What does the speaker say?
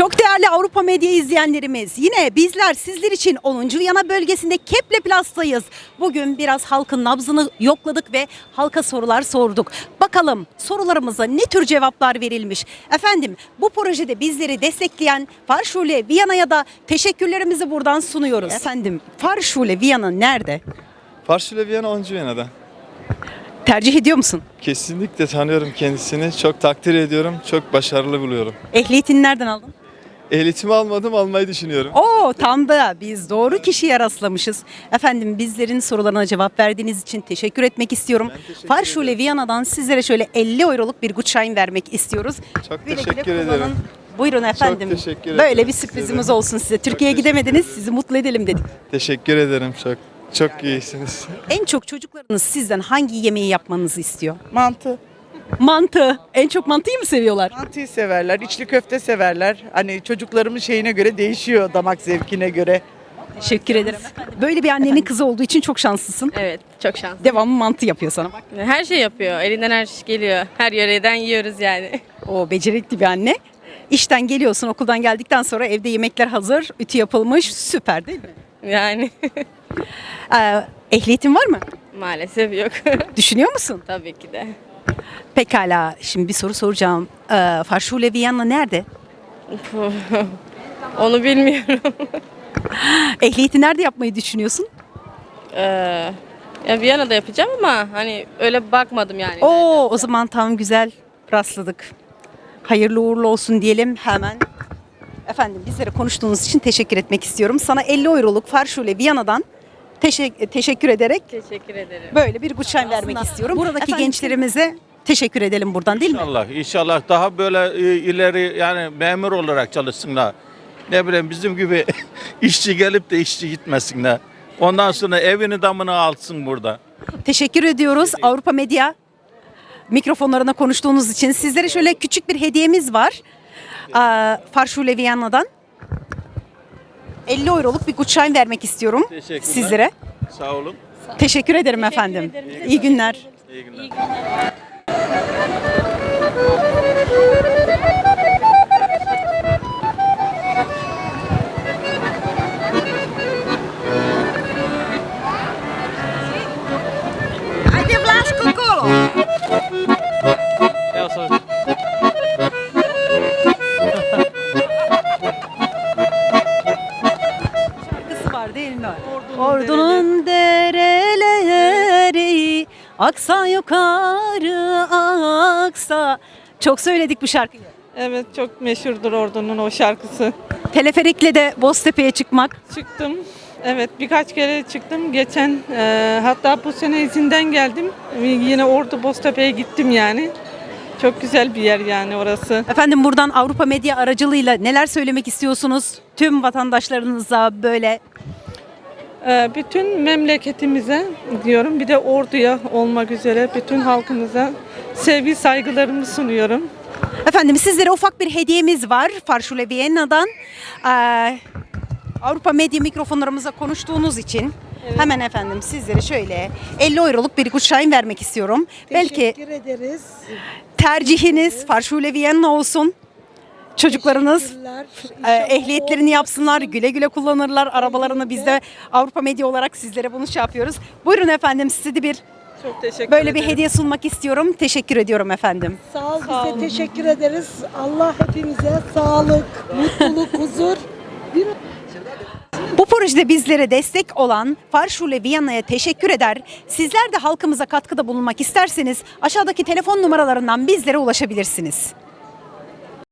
Çok değerli Avrupa Medya izleyenlerimiz yine bizler sizler için 10. Viyana bölgesinde Keple Plus'tayız. Bugün biraz halkın nabzını yokladık ve halka sorular sorduk. Bakalım sorularımıza ne tür cevaplar verilmiş? Efendim bu projede bizleri destekleyen Farşule Viyana'ya da teşekkürlerimizi buradan sunuyoruz. Efendim Farşule Viyana nerede? Farsuyla Viyana 10. Viyana'da. Tercih ediyor musun? Kesinlikle tanıyorum kendisini. Çok takdir ediyorum. Çok başarılı buluyorum. Ehliyetini nereden aldın? Ehliyetimi almadım, almayı düşünüyorum. Oo tam da biz doğru kişiye rastlamışız. Efendim bizlerin sorularına cevap verdiğiniz için teşekkür etmek istiyorum. teşekkür Farşule Viyana'dan sizlere şöyle 50 euroluk bir Gutschein vermek istiyoruz. Çok Güle güle teşekkür kullanın. ederim. Buyurun efendim. teşekkür Böyle ederim bir size sürprizimiz de. olsun size. Türkiye'ye teşekkür gidemediniz, sizi mutlu edelim dedik. Teşekkür ederim çok. Çok iyisiniz. En çok çocuklarınız sizden hangi yemeği yapmanızı istiyor? Mantı. Mantı. En çok mantıyı mı seviyorlar? Mantıyı severler, içli köfte severler. Hani çocuklarımın şeyine göre değişiyor damak zevkine göre. Teşekkür ederim. Böyle bir annenin kızı olduğu için çok şanslısın. Evet, çok şanslı. Devamlı mantı yapıyor sana. Bak Her şey yapıyor. Elinden her şey geliyor. Her yöreden yiyoruz yani. O becerikli bir anne. İşten geliyorsun okuldan geldikten sonra evde yemekler hazır, ütü yapılmış. Süper değil mi? Yani Ee, ehliyetin var mı? maalesef yok. Düşünüyor musun? Tabii ki de. Pekala. Şimdi bir soru soracağım. Ee, Farşule Viyanna nerede? Onu bilmiyorum. Ehliyeti nerede yapmayı düşünüyorsun? Ee, ya Viyana'da yapacağım ama hani öyle bakmadım yani. Oo, o zaman tam güzel rastladık. Hayırlı uğurlu olsun diyelim hemen. Efendim bizlere konuştuğunuz için teşekkür etmek istiyorum. Sana 50 euroluk Farşule Viyana'dan teşek- teşekkür ederek Teşekkür ederim. böyle bir gutschein vermek istiyorum. Buradaki Efendim, gençlerimize teşekkür edelim buradan değil mi? İnşallah, inşallah daha böyle e, ileri yani memur olarak çalışsınlar. Ne bileyim bizim gibi işçi gelip de işçi gitmesinler. Ondan sonra evini damını alsın burada. Teşekkür ediyoruz Avrupa Medya mikrofonlarına konuştuğunuz için. Sizlere şöyle küçük bir hediyemiz var. Aa, Farşule Viyana'dan. 50 euroluk bir gutschein vermek istiyorum Teşekkürler. sizlere. Sağ olun. Teşekkür ederim efendim. İyi günler. İyi günler. Var değil Ordunun dereleri aksa yukarı aksa. Çok söyledik bu şarkıyı. Evet çok meşhurdur Ordu'nun o şarkısı. Teleferikle de Boztepe'ye çıkmak. Çıktım. Evet birkaç kere çıktım. Geçen e, hatta bu sene izinden geldim. Yine Ordu Boztepe'ye gittim yani. Çok güzel bir yer yani orası. Efendim buradan Avrupa Medya aracılığıyla neler söylemek istiyorsunuz? Tüm vatandaşlarınıza böyle bütün memleketimize diyorum bir de Ordu'ya olmak üzere bütün halkımıza sevgi saygılarımı sunuyorum. Efendim sizlere ufak bir hediyemiz var Farşule Viyana'dan. Ee, Avrupa Medya mikrofonlarımıza konuştuğunuz için hemen efendim sizlere şöyle 50 euroluk bir gutschein vermek istiyorum. Belki Teşekkür ederiz. tercihiniz Farşule Viyana olsun. Çocuklarınız e, ehliyetlerini yapsınlar, güle güle kullanırlar arabalarını. Biz de Avrupa Medya olarak sizlere bunu şey yapıyoruz. Buyurun efendim size de bir Çok teşekkür böyle bir ederim. hediye sunmak istiyorum. Teşekkür ediyorum efendim. Sağ ol, Sağ bize olun. teşekkür ederiz. Allah hepimize sağlık, mutluluk, huzur. Bir Bu projede bizlere destek olan Farşule Viyana'ya teşekkür eder. Sizler de halkımıza katkıda bulunmak isterseniz aşağıdaki telefon numaralarından bizlere ulaşabilirsiniz.